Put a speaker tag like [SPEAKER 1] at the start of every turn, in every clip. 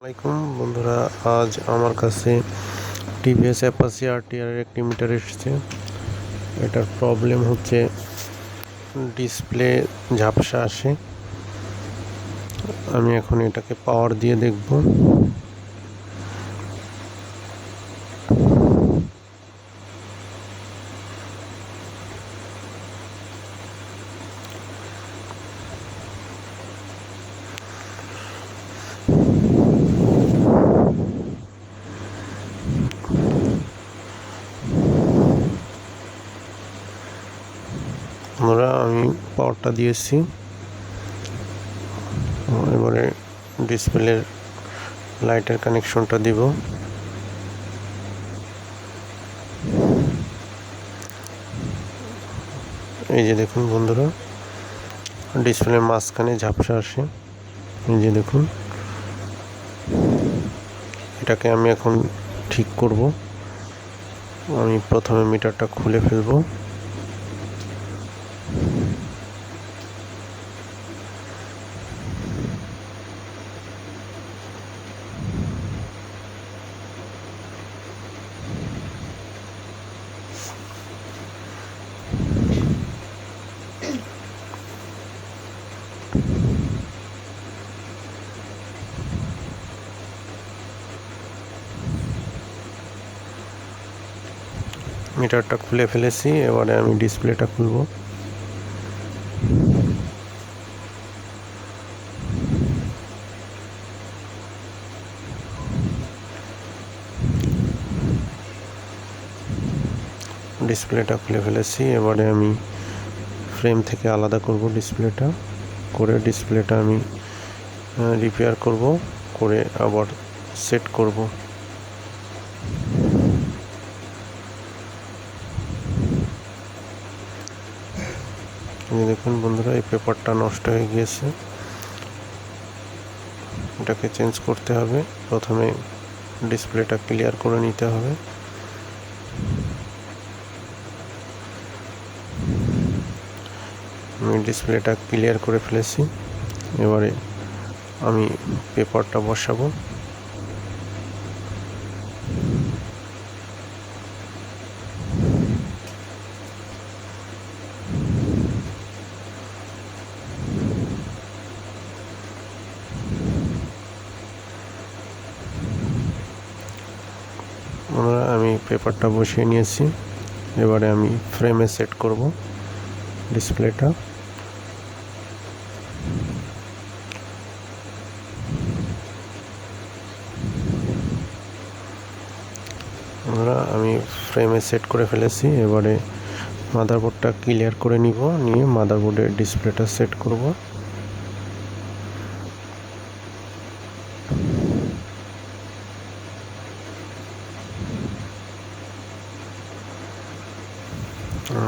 [SPEAKER 1] আসসালামাইকুম বন্ধুরা, আজ আমার কাছে টিভিএস অ্যাপাসি আরটিআর একটি মিটার এসেছে। এটার প্রবলেম হচ্ছে ডিসপ্লে ঝাপসা আসে। আমি এখন এটাকে পাওয়ার দিয়ে দেখব। আমরা, আমি পাওয়ারটা দিয়েছি। এবারে ডিসপ্লের লাইটের কানেকশনটা দিব। এই যে দেখুন বন্ধুরা, ডিসপ্লের মাঝখানে ঝাপসা আসে। এই যে দেখুন, এটাকে আমি এখন ঠিক করব। আমি প্রথমে মিটারটা খুলে ফেলব। মিটারটা খুলে ফেলেছি, এবারে আমি ডিসপ্লেটা খুলব। ডিসপ্লেটা খুলে ফেলেছি, এবারে আমি ফ্রেম থেকে আলাদা করব ডিসপ্লেটা। করে ডিসপ্লেটা আমি রিপেয়ার করব, করে আবার সেট করব। এই দেখুন বন্ধুরা, এই পেপারটা নষ্ট হয়ে গিয়েছে। এটাকে চেঞ্জ করতে হবে। প্রথমে ডিসপ্লেটা ক্লিয়ার করে নিতে হবে। আমি ডিসপ্লেটা ক্লিয়ার করে ফেলেছি। এবারে আমি পেপারটা বসাবো আমরা আমি পেপারটা বসিয়ে নিয়েছি। এবারে আমি ফ্রেমে সেট করব ডিসপ্লেটা আমরা, আমি ফ্রেমে সেট করে ফেলেছি। এবারে মাদারবোর্ডটা ক্লিয়ার করে নিব। নিয়ে মাদারবোর্ডের ডিসপ্লেটা সেট করব।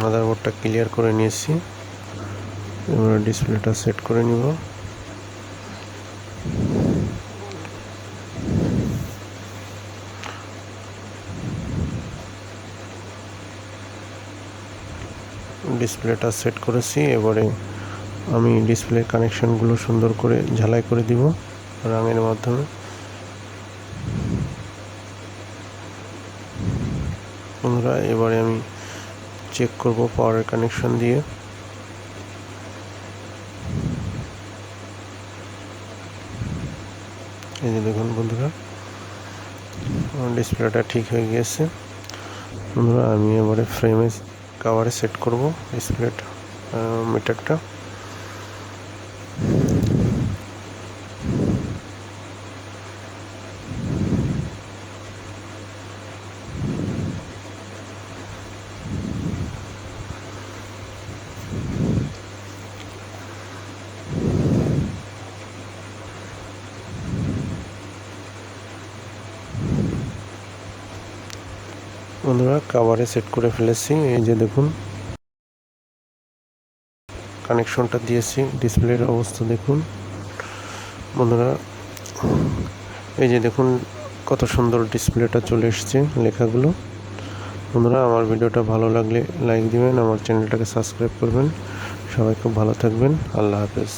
[SPEAKER 1] মাদারবোর্ডটা ক্লিয়ার করে নিয়েছি। এবার ডিসপ্লেটা সেট করে নিব। ডিসপ্লেটা সেট করেছি। এবারে আমি ডিসপ্লে কানেকশনগুলো সুন্দর করে ঝালাই করে দিব রঙের মাধ্যমে। এবারে আমি চেক করব পাওয়ারের কানেকশন দিয়ে। এই যে দেখুন বন্ধুরা, আমার ডিসপ্লেটা ঠিক হয়ে গিয়েছে। বন্ধুরা, আমি এবারে ফ্রেমে কাভারে সেট করব ডিসপ্লেটা মিটারটা বন্ধুরা কাভারে সেট করে ফেলেছি। এই যে দেখুন কানেকশনটা দিয়েছি ডিসপ্লের অবস্থা দেখুন। বন্ধুরা, এই যে দেখুন, কত সুন্দর ডিসপ্লেটা চলে এসছে লেখাগুলো। বন্ধুরা, আমার ভিডিওটা ভালো লাগলে লাইক দিবেন, আমার চ্যানেলটাকে সাবস্ক্রাইব করবেন। সবাই খুব ভালো থাকবেন। আল্লাহ হাফেজ।